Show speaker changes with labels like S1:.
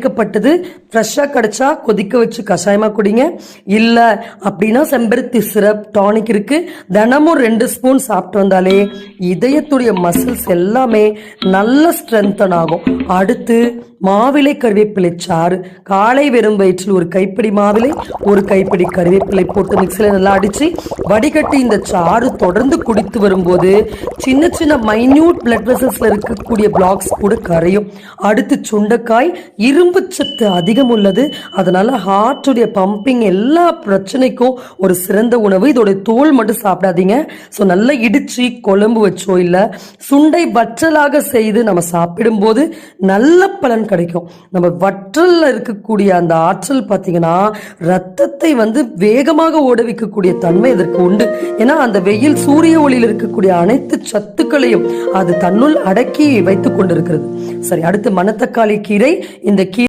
S1: கொதிக்கப்பட்டது ஃப்ரெஷ்ஷாக கிடைச்சா கொதிக்க வச்சு கஷாயமா குடிங்க. இல்ல அப்படின்னா செம்பருத்தி சிரப் டானிக் இருக்கு. தினமும் ரெண்டு ஸ்பூன் சாப்பிட்டு வந்தாலே இதயத்துடைய மசில்ஸ் எல்லாமே நல்ல ஸ்ட்ரென்தன் ஆகும். அடுத்து மாவிலை கருவேப்பிலை சாறு காலை வெறும் வயிற்றில் ஒரு கைப்பிடி மாவிலை ஒரு கைப்பிடி கருவேப்பிலை போட்டு மிக்சியில் நல்லா அடிச்சு வடிகட்டி இந்த சாறு தொடர்ந்து குடித்து வரும்போது சின்ன சின்ன மைன்யூட் பிளட் வெசல்ஸில் இருக்கக்கூடிய பிளாக்ஸ் கூட கரையும். அடுத்து சுண்டைக்காய் இரும்பு சத்து அதிகம் உள்ளது. அதனால ஹார்ட்டுடைய பம்பிங் எல்லா பிரச்சனைக்கும் ஒரு சிறந்த உணவு. இதோட தோல் மட்டும் சாப்பிடாதீங்க. ஸோ நல்லா இடிச்சு குழம்பு வச்சோ இல்லை சுண்டை வற்றலாக செய்து நம்ம சாப்பிடும்போது நல்ல பலன் கிடைக்கும். நம்ம வற்றலில் இருக்கக்கூடிய அந்த ஆற்றல் பார்த்தீங்கன்னா ரத்தத்தை வந்து வேகமாக ஓட வைக்கக்கூடிய தன்மை இதற்கு உண்டு. ஏன்னா அந்த வெயில் சூரிய ஒளியில் இருக்கக்கூடிய அனைத்து சத்துக்களையும் அது தன்னுள் அடக்கி வைத்துக் கொண்டிருக்கிறது. சரி அடுத்து மணத்தக்காளி கீரை. இந்த கீரை